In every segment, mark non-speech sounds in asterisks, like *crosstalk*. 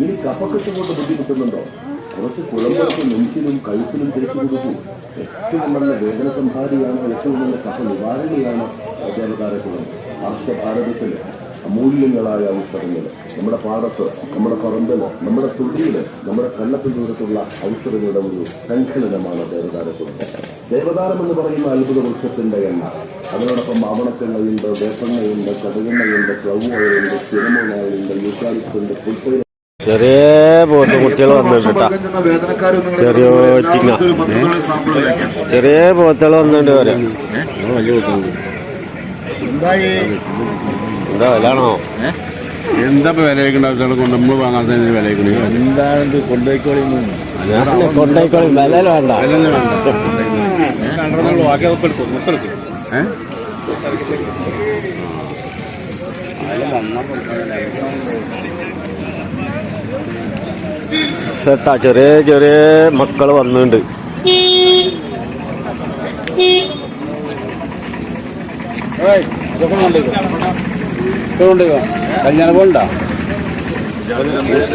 ഇനി കഫക്കെട്ട് കൊണ്ട് ബുദ്ധിമുട്ടുന്നുണ്ടോ കുറച്ച് കുളമ്പൊക്കെ നെഞ്ചിലും കഴുത്തിലും തിരിച്ചു കൊടുത്തു. ഏറ്റവും നല്ല വേദന സംഹാരിയാണ് ഏറ്റവും നല്ല കഫ നിവാരണിയാണ് ദേവതാര കുളം ഭാരതത്തിൽ അമൂല്യങ്ങളായ ഔഷധങ്ങൾ. നമ്മുടെ പാടത്ത് നമ്മുടെ പറമ്പിൽ നമ്മുടെ തുള്ളിയിൽ നമ്മുടെ കണ്ണത്തിൽ ദൂരത്തുള്ള ഔഷധങ്ങളുടെ ഒരു സംഘടനമാണ് ദേവതാരക്കുളം ദേവതാരം എന്ന് പറയുന്ന അത്ഭുത വൃക്ഷത്തിന്റെ എണ്ണ. അതിനോടൊപ്പം മാവണക്കെണ്ണയുണ്ട് വേപ്പെണ്ണയുണ്ട് കടുകെണ്ണയുണ്ട് ചൊവ്വയുണ്ട് ചിരമുളയുണ്ട് യൂക്കാലിപ്പുണ്ട് പുൽപ്പയില ചെറിയ ബോട്ട് കുട്ടികൾ വന്നിട്ടാ ചെറിയ ചിങ്ങ ചെറിയ പോത്തുകൾ വന്നിട്ട് വരെ എന്താ വിലാണോ എന്താ ഇപ്പൊ വില ആവശ്യമുള്ള കൊണ്ട് നമ്മൾ വാങ്ങാൻ വില എന്താണ് കൊണ്ടുപോയിക്കോളി ഞാൻ കൊണ്ടേക്കോളി വില വേണ്ട. ഏഹ് സെട്ടാ ചെറിയ ചെറിയ മക്കൾ വന്നിട്ടുണ്ട്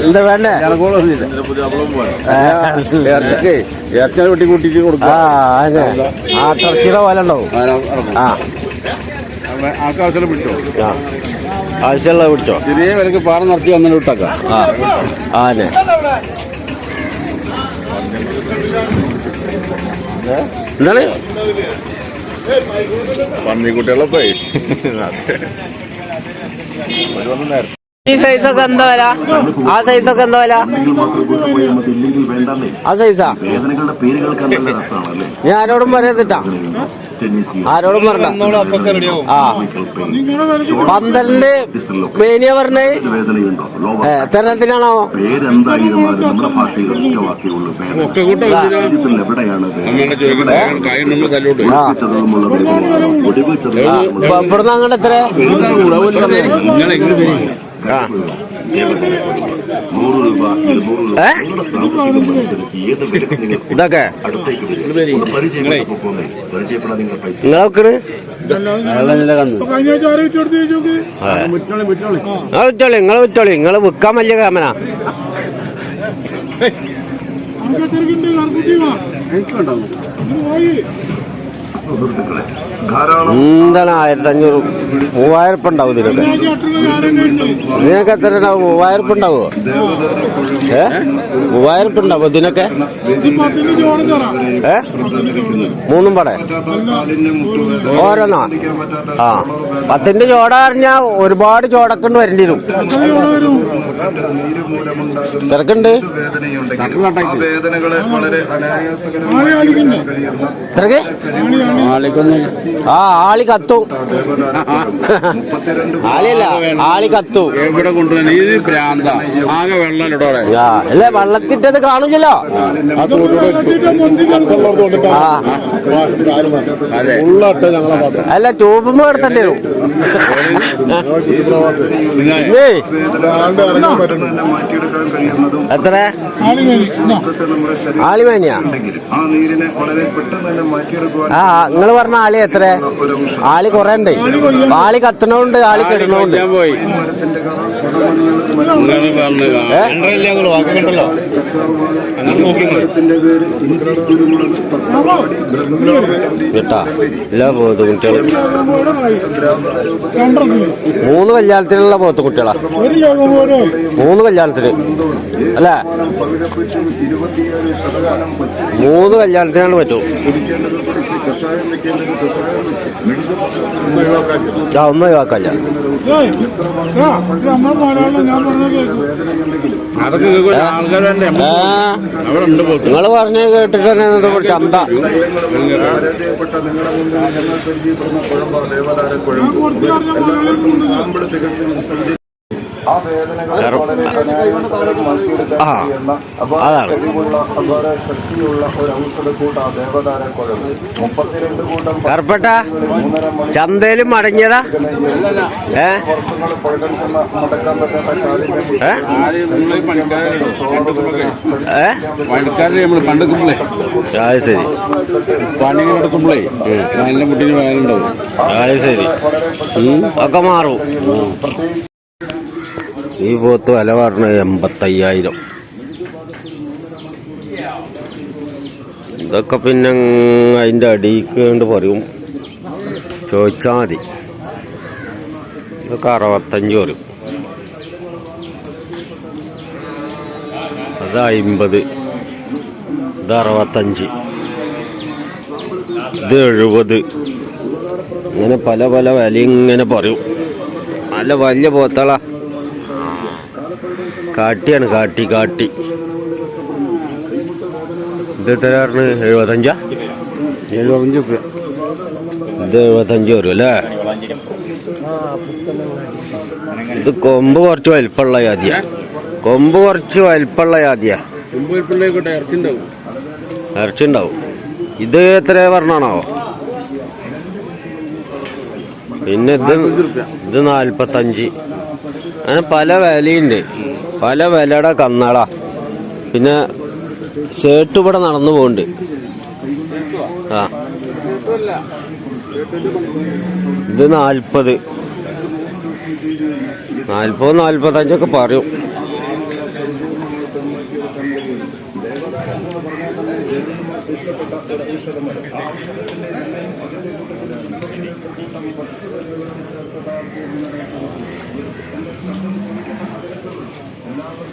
എന്താ വേണ്ടേ? ഇറച്ചിനെ വെട്ടി ആ കൊടുക്കാം. അതെ. ആ ടർച്ചിയുടെ പോലെ ഉണ്ടാവും. ആ ആൾക്കാർ പിടിച്ചോ? ആ. ആവശ്യമുള്ള പിടിച്ചോ? ഇതേ വരക്ക് പാറ നടത്തി വന്നിട്ട് വിട്ടേക്കാം. ആ ആനെ എന്താണ്? പന്നിക്കുട്ടികളെ പോയി. ഈ സൈസൊക്കെ എന്താ വില? ആ സൈസൊക്കെ എന്താ വില? ആ സൈസാ ഞാനോടും പറയാൻ ഞാൻ ആരോടും പറഞ്ഞ ആ. പന്തലിന്റെ മേനിയ പറഞ്ഞേ. തെരഞ്ഞെടുപ്പിനാണോ ഇവിടുന്ന് അങ്ങോട്ട് എത്ര? ഇതൊക്കെ. നിങ്ങൾ വിറ്റോളി നിങ്ങൾ വിറ്റോളി. നിങ്ങൾ വിൽക്കാൻ വലിയ കാമന ധാരാളം എന്താണ് ആയിരത്തി അഞ്ഞൂറ് മൂവായിരപ്പ് ഉണ്ടാവും ഇതിനൊക്കെ. ഇതിനൊക്കെ എത്ര ഉണ്ടാവും മൂവായിരപ്പ് ഉണ്ടാവുമോ ഏ? മൂവായിരപ്പ് ഉണ്ടാവും ഇതിനൊക്കെ? ഏ? മൂന്നും പടേ? ഓരോന്നാ? ആ. പത്തിന്റെ ചോട പറഞ്ഞാ ഒരുപാട് ചോടക്കൊണ്ട് വരേണ്ടി വരും. തിരക്കുണ്ട്? തിരക്ക്? ആ ആളി കത്തും. ആളി കത്തും. എവിടെ കൊണ്ടുവരുന്ന ഇത് പ്രാന്ത ആകെ അല്ലേ വെള്ളത്തിട്ടത് കാണൂല്ലോ ആ അതെ. അല്ല ട്യൂബുമ്പോ എടുത്തേണ്ടി വരും. എത്ര? ആളിമേനിയാ? ആ നിങ്ങൾ പറഞ്ഞ ആളി എത്ര? ആളി കൊറേ ഉണ്ട്. ആളി കത്തണോണ്ട് ആളി കെടണോണ്ട് പോയി. എല്ലാ പോത്ത് കുട്ടികൾ മൂന്ന് കല്യാണത്തിനുള്ള പോത്ത് കുട്ടികളാ. മൂന്ന് കല്യാണത്തിന്. അല്ലേ? മൂന്ന് കല്യാണത്തിനാണ് പറ്റൂ. ഒന്നും ഒഴിവാക്കല്ല നിങ്ങൾ പറഞ്ഞ കേട്ടിട്ട് തന്നെ ചന്ത. തികച്ചും ആ അതാണ്. കറുപ്പട്ട? ചന്തയിലും മടങ്ങിയതാ? ഏ? നമ്മൾ പണ്ടെടുക്കുമ്പോഴേ അത് ശരി. പണി എടുക്കുമ്പോഴേ നല്ല മുട്ടിന് വേനുണ്ടാവും അത് ശരി. ഉം, ഒക്കെ മാറും. ഈ പോത്ത് വില പറഞ്ഞ എൺപത്തയ്യായിരം. ഇതൊക്കെ പിന്നെ അതിന്റെ അടിക്ക് കൊണ്ട് പറയും. ചോദിച്ചാൽ മതി. ഇതൊക്കെ അറുപത്തഞ്ച് വരും അത് അയിമ്പത്. ഇത് അറുപത്തഞ്ച്. ഇത് എഴുപത്. ഇങ്ങനെ പല പല വില ഇങ്ങനെ പറയും. നല്ല വലിയ പോത്തള. കാട്ടിയാണ് കാട്ടി കാട്ടി. ഇത് എത്ര പറഞ്ഞു എഴുപത്തഞ്ചാ? എഴുപത്തഞ്ച് റുപ്യ ഇത് എഴുപത്തഞ്ച് വരും അല്ലേ? ഇത് കൊമ്പ് കുറച്ച് വലിപ്പമുള്ള ജാതിയ. കൊമ്പ് കുറച്ച് വലിപ്പമുള്ള ജാതിയ. ഇറച്ചി ഉണ്ടാവും ഇത് എത്ര പറഞ്ഞാണോ? പിന്നെ ഇത് ഇത് നാൽപ്പത്തഞ്ച്. അങ്ങനെ പല വിലയുണ്ട്. പല വിലയുടെ കന്നാളാ പിന്നെ ഷർട്ട് ഇവിടെ നടന്നു പോകുന്നുണ്ട് ആ. ഇത് നാൽപ്പത്. നാൽപ്പത് നാൽപ്പത്തഞ്ചൊക്കെ പറയും.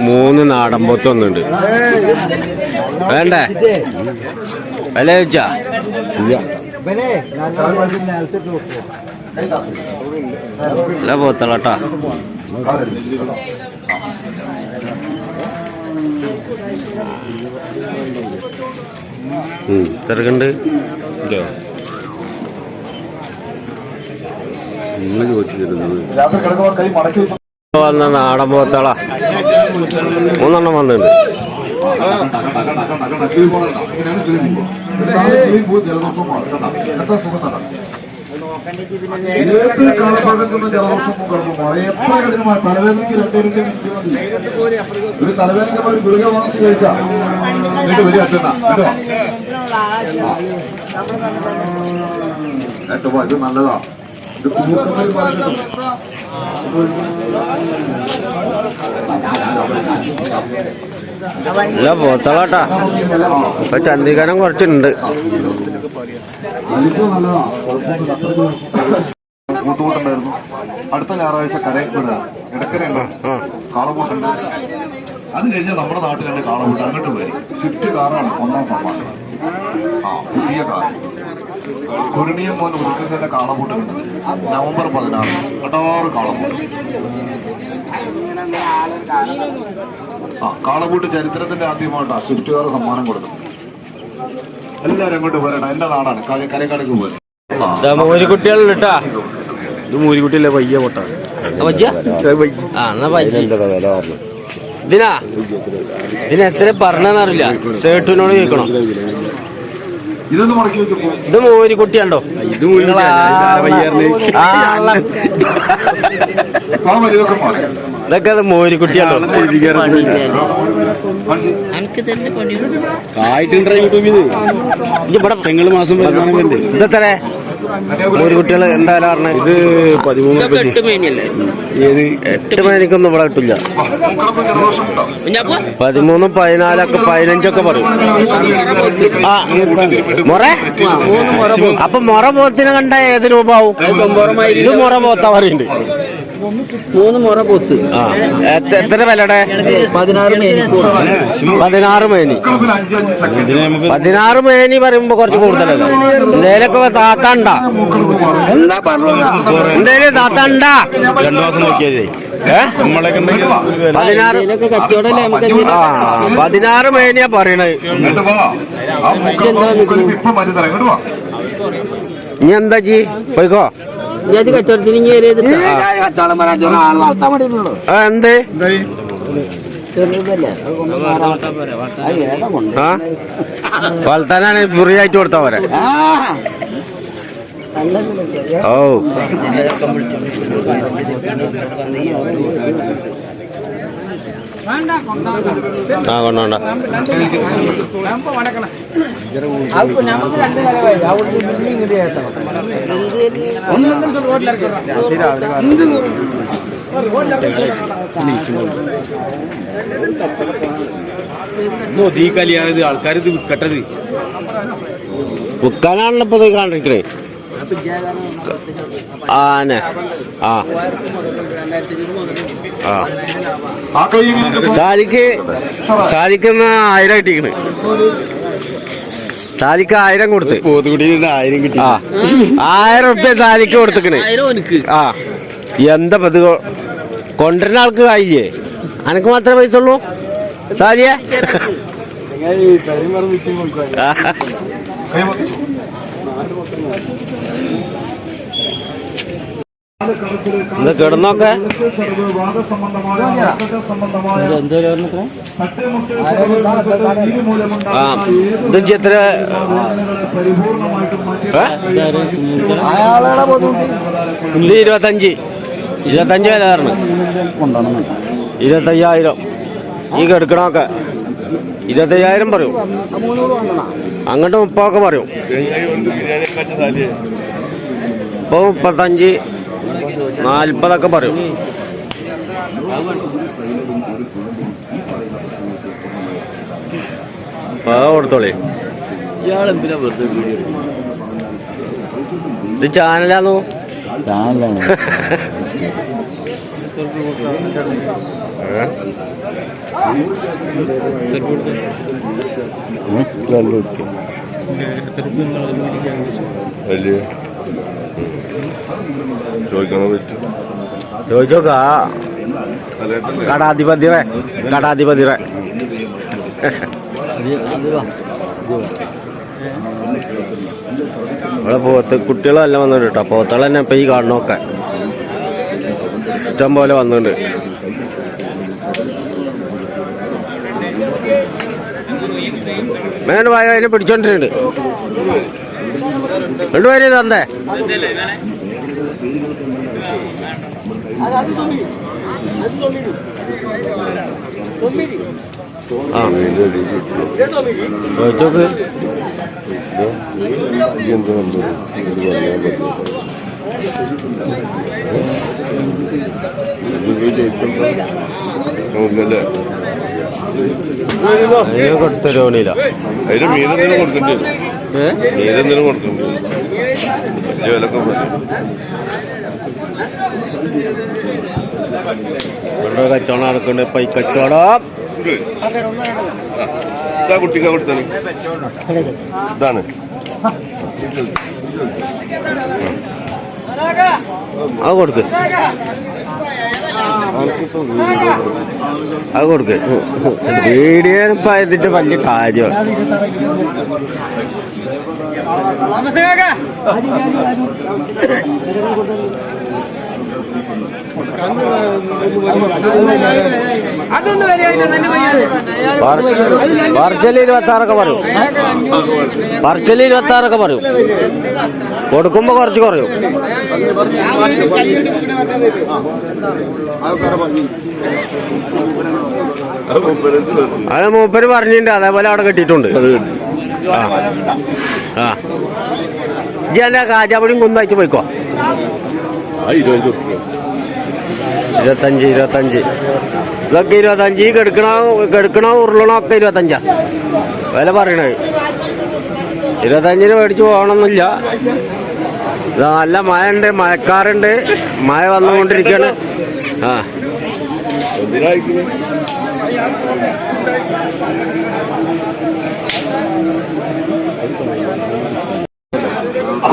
മൂന്ന് നാടൻ പോത്ത് ഒന്നുണ്ട് വേണ്ടേ? വില ചോദിച്ചാ? നല്ല പോത്തളട്ടാ തിരക്കുണ്ട് നിങ്ങൾ ചോദിച്ചിരുന്നത്. വന്ന നാടൻ പോത്തള. മൂന്നെണ്ണം വന്നിട്ടുണ്ട്. ഏത് കാലഭാഗത്തുനിന്ന് ജലദോഷം കിടക്കുമ്പോൾ എത്ര കഠിനമായ തലവേദനയ്ക്ക് രണ്ടുപേരുടെ ഒരു തലവേദനയ്ക്ക് ഒരു ഗുളിക വാങ്ങിച്ചു കഴിച്ചാ എന്നിട്ട് വലിയ അച്ഛനാ കേട്ടോ കേട്ടോ ഇത് നല്ലതാ. നല്ല പോത്തളട്ടാ. ഇപ്പൊ ചന്തികരം കുറച്ചുണ്ട്. കൂട്ടുകൂട്ടുണ്ടായിരുന്നു അടുത്ത ഞായറാഴ്ച കരയപ്പെടുക ഇടക്കരയുണ്ട് കാളകൂട്ടുണ്ട് അത് കഴിഞ്ഞാൽ നമ്മുടെ നാട്ടിലുണ്ട് കാളകൂട്ട് അങ്ങോട്ട് പോയി സ്വിഫ്റ്റ് കാറാണ് ഒന്നാം സമ്മാനം ആ പുതിയ കാർ കുരുണിയം പോലെ ഉരുക്കുന്നതിന്റെ കാളകൂട്ടുണ്ട് നവംബർ പതിനാറ്. കടാറ് കാളപൂട്ട് ആ കാളപൂട്ട് ചരിത്രത്തിന്റെ ആദ്യമായിട്ടാണ് സ്വിഫ്റ്റ് കാർ സമ്മാനം കൊടുക്കുന്നത് എല്ലാവരും അങ്ങോട്ട് പോരണം എന്റെ നാടാണ്. കരക്കടക്ക് പോരെ ഇതാ മൂരിക്കുട്ടികളുണ്ട് കേട്ടാ ഇത് മൂരിക്കുട്ടിയല്ലേ വയ്യ പൊട്ട. പജ്ജ ആ എന്നാ പജ്ജി ഇതിനാ? ഇതിനെത്ര എത്ര പറഞ്ഞറിയില്ല സേട്ടുവിനോട് കേൾക്കണം ഇത് മൂരിക്കുട്ടിയുണ്ടോ ഇത് ഇതൊക്കെ അത് മൂരിക്കുട്ടിയുണ്ടോ ആയിട്ടുണ്ടായി യൂട്യൂബിൽ മാസം വരുമാനം ഒരു കുട്ടികൾ എന്തായാലും പറഞ്ഞത് ഇത് പതിമൂന്ന് ഏത് എട്ട് മണിക്കൊന്നും ഇവിടെ കിട്ടില്ല പതിമൂന്നും പതിനാലൊക്കെ പതിനഞ്ചൊക്കെ പറയും ആ അപ്പൊ മുറ പോത്തിനെ കണ്ട ഏത് രൂപാവും ഇത് മുറ പോത്താ പറയുന്നുണ്ട് മൂന്ന് മുറ പൊത്ത്. ആ എത്ര- വിലടെ പതിനാറ് മേനി പതിനാറ് മേനി. പതിനാറ് മേനി പറയുമ്പോ കുറച്ച് കൂടുതലല്ലേ? എന്തേലൊക്കെ താത്തണ്ട. എന്തേലും താത്തണ്ട? രണ്ടു മാസം വില. പതിനാറ് മേനിയാ പറയണത് ഇനി എന്താ ജി? പോയിക്കോ. അത് കച്ചവടത്തിന് ഇനി ഒരു ഇത് ആ. എന്ത്? ചെറുതല്ലേ? ആ? വളർത്താനാണ് ഫ്രീ ആയിട്ട് കൊടുത്താ പോരെ. ഓ ആ കൊണ്ടോണ്ട. മോദി കല്യാണത് ആൾക്കാർ ഇത് വിൽക്കട്ടത് വിൽക്കാനാണല്ലോ ഇപ്പൊ കാണിക്കണേ ആനെ. ആ. ആ. ആ കൈ സാലിക്ക് സാലിക്കുന്ന ആയിരം കിട്ടിക്കണ്. സാരിക്ക് ആയിരം കൊടുത്ത്. പോത്തുകുടി ആയിരം കിട്ടി. ആ. ആയിരം റുപ്യ സാരിക്ക് കൊടുത്തക്കണ്. ആ. എന്താ ഇത് കൊണ്ടുവരുന്ന ആൾക്ക് കായില്ലേ അനക്ക് മാത്രമേ പൈസ ഉള്ളൂ? വച്ചു ഇത് കിടന്നൊക്കെ? ആ ഇത്? ഇത് ഇരുപത്തഞ്ച്. ഇരുപത്തഞ്ച് വില കാരണം ഇരുപത്തയ്യായിരം. ഈ കെടുക്കണമൊക്കെ ഇരുപത്തയ്യായിരം പറയും. അങ്ങോട്ട് മുപ്പൊക്കെ പറയും. ഇപ്പൊ മുപ്പത്തഞ്ച് നാൽപ്പതൊക്കെ പറയും. കൊടുത്തോളേ. ഇത് ചാനലാന്നു ചാനലാണ്. *laughs* ചോദിക്കാൻ പറ്റും? ചോദിച്ചോക്കാ. കടാധിപതിറെ കടാധിപതിറെ ഇവിടെ പോത്ത് കുട്ടികളെല്ലാം വന്നിട്ട് കേട്ടോ പോത്തുകൾ തന്നെ ഇപ്പൊ ഈ കാണണമൊക്കെ. ഇഷ്ടം പോലെ വന്നിട്ടുണ്ട് മേണ്ട് പോയ അതിനെ പിടിച്ചോണ്ടിട്ടുണ്ട് രണ്ടുപേര് തന്നേ. ആ കൊടുത്തരോണില്ല അതിന് മീനെന്തെങ്കിലും കൊടുക്കേണ്ടി വരും മീനെന്തെങ്കിലും കൊടുക്കേണ്ടി വരും പറയും ഇവിടെ കച്ചവടം നടക്കുന്നുണ്ട്. ഇപ്പൊ ഈ കച്ചവടം. ഇതാ കുട്ടിക്ക് കൊടുത്തത്. ഇതാണ്. അത് കൊടുക്ക്. അത് കൊടുക്ക്. വീഡിയോ ഇതിന്റെ വലിയ കാര്യം പറച്ചൽ ഇരുപത്തി ആറൊക്കെ പറയും. പറച്ചൽ ഇരുപത്തി കൊടുക്കുമ്പോ കുറച്ച് കുറയും. അത് മൂപ്പര് പറഞ്ഞിട്ടുണ്ട് അതേപോലെ അവിടെ കെട്ടിയിട്ടുണ്ട്. ഇജ്ജ് അല്ല കാജാപടിയും കുന്നയച്ച് പോയിക്കോ. ഇരുപത്തഞ്ച് ഇരുപത്തഞ്ച്. ഇതൊക്കെ ഇരുപത്തഞ്ച്. ഈ കെടുക്കണ കെടുക്കണ ഉരുളണോ ഒക്കെ ഇരുപത്തഞ്ചാ. വില പറയണേ ഇരുപത്തഞ്ചിന് മേടിച്ച് പോകണമെന്നില്ല. നല്ല മഴ ഉണ്ട് മഴക്കാറുണ്ട്. മഴ വന്നുകൊണ്ടിരിക്കുകയാണ്. ആ.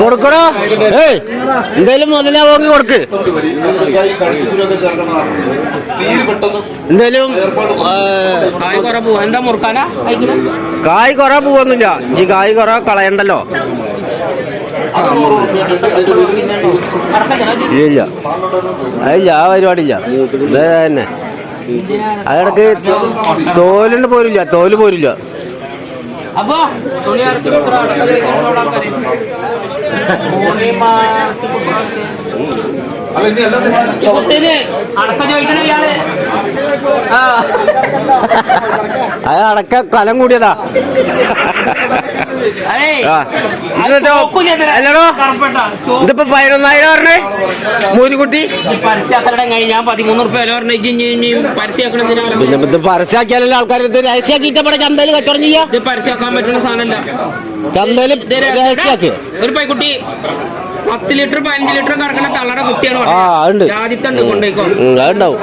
കൊടുക്കടോ. ഏയ് ഏയ് എന്തേലും മുതലാവോങ്ങി കൊടുക്ക് എന്തായാലും എന്താ മുറുക്കാനാ? കായ് കുറ പോവൊന്നുമില്ല. ഈ കായ് കുറ കളയണ്ടല്ലോ. ഇല്ല. അതില്ല ആ പരിപാടിയില്ല. വേറെ തന്നെ. അതിടക്ക് തോലുണ്ട് പോരില്ല തോൽ പോരില്ല ആ. അത് അടക്ക കലം കൂടിയതാ. എന്നിട്ടോ? അല്ലടോ? ഇതിപ്പോ പതിനൊന്നായിരം പറഞ്ഞേ? പരസ്യാക്കലുടെ ഞാൻ പതിമൂന്ന് റുപ്യ വില പറഞ്ഞു ഇജ്ജ് ഇനി ഇനി പരസ്യാക്കണതിനാണ് പിന്നെ ഇത് പരസ്യാക്കിയാലല്ലോ ആൾക്കാർ ഇത് ഇവിടെ ചന്തയിൽ കച്ചവടം ചെയ്യാ? ഇത് പരസ്യാക്കാൻ പറ്റുന്ന സാധനമല്ല. ചന്തയിൽ രഹസ്യാക്കി. ഒരു പൈക്കുട്ടി. പത്ത് ലിറ്റർ പതിനഞ്ച് ലിറ്റർ കറക്കുന്ന തള്ളയുടെ കുട്ടിയാണ് ആ ഉണ്ട്. ആദ്യത്തെ കൊണ്ടേക്കോ അതുണ്ടാവും.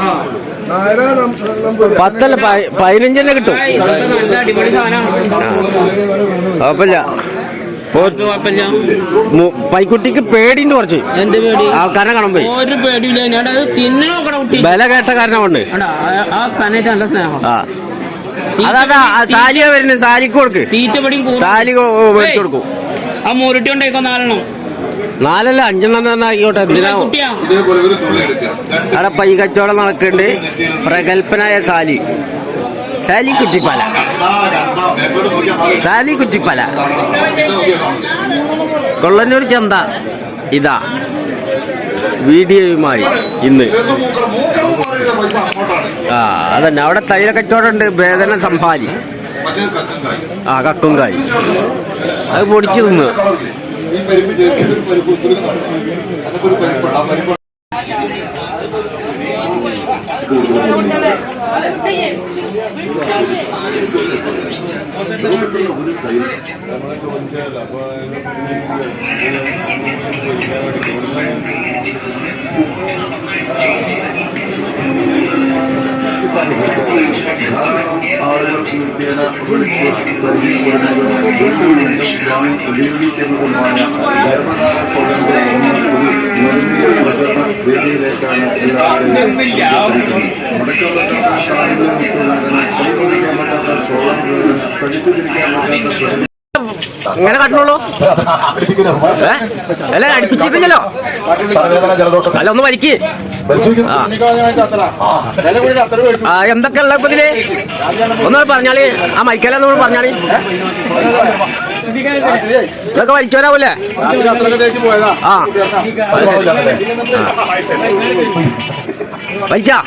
പത്തല്ല പ- കിട്ടും. കുഴപ്പമില്ല. പൈക്കുട്ടിക്ക് പേടിണ്ട് കുറച്ച്. പേടി? ആൾക്കാരെ കാണുമ്പോ ഒരു പേടിയില്ല. ഞാൻ തിന്നു വില കേട്ട കാരണം കൊണ്ട് ആ- അതാ സാലിയ വരുന്നത്. സാലിക്ക് കൊടുക്ക്. തീറ്റ സാലി കൊടുക്കും. ആ മൂരുട്ടി ഉണ്ടായിക്കോ നാലെണ്ണം. നാലല്ല അഞ്ചെണ്ണം തന്നെ ആയിക്കോട്ടെ. എന്തിനാ അവിടെ പൈ കച്ചവടം നടക്കുന്നുണ്ട്. പ്രഗത്ഭനായ സാലി. സാലി കുറ്റിപ്പാല. സാലി കുറ്റിപ്പാല. കൊള്ളന്നൂർ ചന്ത. ഇതാ. വീഡിയോയുമായി ഇന്ന്. ആ അതന്നെ. അവിടെ തൈര കച്ചവടം ഉണ്ട്. വേദന സംഭാലി. ആ കക്കും കായി അത് പൊടിച്ചു തിന്ന്. ഈ പരിപ്പ് ചേർത്ത് പരിപ്പ് ഒത്തിരി അതൊക്കെ ഒരു പരിപ്പുണ്ട് ആ പരിപ്പ് ഇങ്ങനെ കട്ടുള്ളൂ ഏ? അല്ല അടുപ്പിച്ചിട്ടില്ലല്ലോ അല്ല ഒന്ന് വലിക്ക്. എന്തൊക്കെ ഉള്ള ഇപ്പൊ ഇതിൽ? ഒന്ന് പറഞ്ഞാൽ ആ മൈക്കല നമ്മൾ പറഞ്ഞാൽ. ഇതൊക്കെ വലിച്ചോരാവൂലേ? ആ. വലിച്ചാ?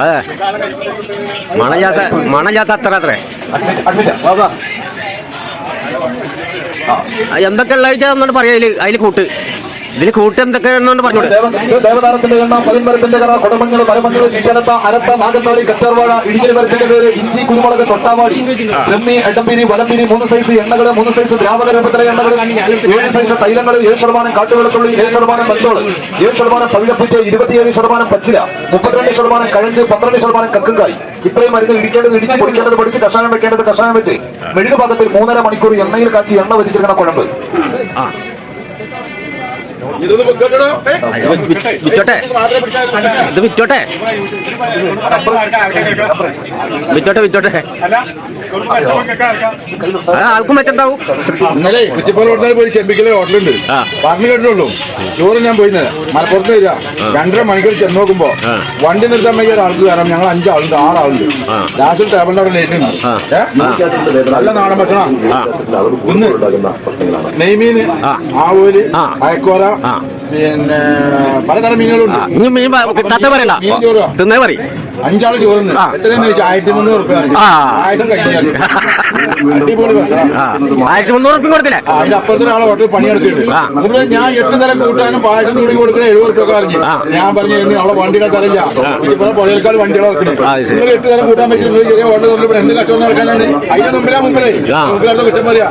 അതെ. മണജാത്ത മണജാത്ത അത്ര അത്രേ. എന്തൊക്കെ ഉള്ള വെച്ചാൽ പറയാ അതിൽ അതിൽ കൂട്ട്. ഇതിൽ കൂട്ടം എന്തൊക്കെ പറഞ്ഞോളൂ ദേവതാരത്തിന്റെ എണ്ണം പതിന്മരത്തിന്റെ കറ കുടമങ്ങൾ മരമങ്ങൾ ചിറ്റനത്ത അരത്ത നാഗത്താടി കച്ചാർവാഴ ഇടിഞ്ഞൽ മരത്തിന്റെ പേര് ഇഞ്ചി കുരുമുളക് തൊട്ടാവാടി ബ്രഹ്മി എടമ്പിരി വലമ്പിരി മൂന്ന് സൈസ് എണ്ണകൾ മൂന്ന് സൈസ് ദ്രാവക രൂപത്തിലെ എണ്ണകൾ ഏഴ് സൈസ് തൈലങ്ങൾ ഏഴ് ശതമാനം കാട്ടുവെളുത്തുള്ളി ഏഴ് ശതമാനം ബന്തോൾ ഏഴ് ശതമാനം തവിഴപ്പൂറ്റ് ഇരുപത്തിയേഴ് ശതമാനം പച്ചില മുപ്പത്തിരണ്ട് ശതമാനം കഴഞ്ച് പന്ത്രണ്ട് ശതമാനം കക്കുംകായി ഇത്രയും മരുന്ന് ഇടിക്കേണ്ടത് ഇടിച്ച് പൊടിക്കേണ്ടത് പൊടിച്ച് കഷായം വെക്കേണ്ടത് കഷായം വെച്ച്. മെഴുകു ഭാഗത്തിൽ മൂന്നര മണിക്കൂർ എണ്ണയിൽ കാച്ചി എണ്ണ വെച്ചിരിക്കുന്ന കുഴമ്പ് ആ ഇതൊന്ന് വെക്കട്ടോ അത് വി- വിറ്റോട്ടെ ഇത് വിറ്റോട്ടെ വിറ്റോട്ടെ വിറ്റോട്ടെ ആൾക്കും വെച്ചിട്ടുണ്ടാവും. ഇന്നലെ കുറ്റിപ്പാല ഹോട്ടലിൽ പോയി ചെമ്പിക്കലെ ഹോട്ടലുണ്ട്. പറഞ്ഞു കേട്ടുള്ളൂ ചോറ് ഞാൻ പോയിന്നത് മലപ്പുറത്ത് വരിക. രണ്ടര മണിക്കൂർ ചെന്ന് നോക്കുമ്പോ വണ്ടി നിർത്താൻ വയ്യ ഒരാൾക്ക് കാരണം ഞങ്ങൾ അഞ്ചാളുണ്ട് ആറാളുണ്ട്. ലാസ്റ്റ് ടേബിളിന്റെ അവിടെ ലേറ്റ്. നല്ല നാടൻ ഭക്ഷണം. ഒന്ന് നെയ്മീന്. ആവോൽ ആ. പിന്നെ പലതരം മീനുകളുണ്ട്. ഇനി മീൻ കിട്ടാത്ത പറയണ്ട. മീൻ ചോറ്. തിന്നേ പറ അഞ്ചാൾ ചോറുണ്ട്. എത്രയെന്ന് ചോദിച്ചാൽ ആയിരത്തി മുന്നൂറ് റുപ്യ ആ. ആയിരം കഴിഞ്ഞാൽ അടിപൊളി ഭക്ഷണം. ആ. ആയിരത്തി മുന്നൂറ് ഉറുപ്പിക കൊടുത്തില്ലേ? ആ, അതിന്റെ അപ്പുറത്തെ ആളെ ഹോട്ടലിൽ പണിയെടുത്തിട്ടുണ്ട് ആ. ഞാൻ എട്ട് തരം കൂട്ടാനും പായസം കൂടി കൊടുക്കുന്ന എഴുപത് റുപ്യ പറഞ്ഞു. ആ. ഞാൻ പറഞ്ഞു "ഇനി അവളെ വണ്ടിയുടെ സ്ഥലമില്ല ഇതിപ്പോ പുഴയേക്കാൾ വണ്ടികളെ വെക്കുന്നത് ആ, ശരി. നിങ്ങൾ എട്ട് തരം കൂട്ടാൻ പറ്റില്ല ചെറിയ ഹോട്ടൽ തൊട്ട് ഇവിടെ എന്ത് കച്ചവടം നടക്കാനാണ്? അതിന്റെ മുമ്പിലാ മുമ്പിലേ. ആ. മുമ്പിലാത്ത കുറ്റം പറയാ.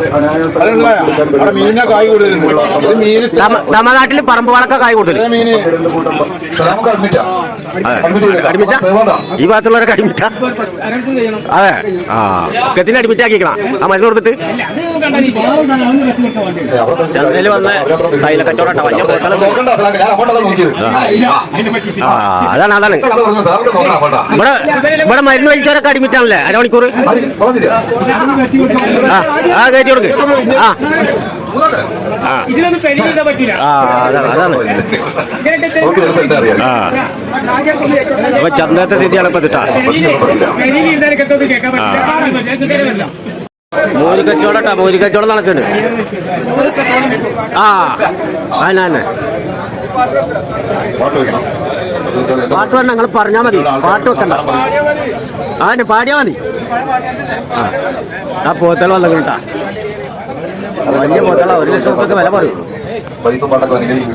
അതെന്താ അവിടെ മീനിനെ കായ് കൂടുതലുണ്ട് ഇത് മീന് തമ- തമിഴ്നാട്ടിൽ പറമ്പ് വളക്ക കായ് കൂടുതൽ അടിമിറ്റ ഈ ഭാഗത്തുള്ളവരൊക്കെ അടിമിറ്റ അതെ. ആ ഒക്കത്തിന് അടിമിറ്റാക്കിക്കണം ആ മരുന്ന് കൊടുത്തിട്ട്. ചന്തയിൽ വന്ന കയ്യിലെ കച്ചവടം വലിയ ബോട്ടൽ ആ. അതാണ് അതാണ്. ഇവിടെ ഇവിടെ മരുന്ന് വലിച്ചവരൊക്കെ അടിമിറ്റാണല്ലേ അരമണിക്കൂർ ആ ആ കയറ്റി കൊടുക്ക്. ആ. അപ്പൊ ചന്തത്തെ സ്ഥിതിയാണ് ഇപ്പൊ തിട്ടാ മോര് കച്ചവടം മോര് കച്ചവടം നടക്കുന്നുണ്ട് ആ. തന്നെ പാട്ട് വേണ്ട നിങ്ങൾ പറഞ്ഞാൽ മതി. പാട്ട് വെക്കണ്ട. ആ പാടിയാ മതി. ആ. ആ പോത്തൽ വന്നു കേട്ടാ. വലിയ മുതല ഒരു ലക്ഷം റുപ്യക്ക് വില പറയും പൈസ പാട്ടൊക്കെ അനുകരിക്കും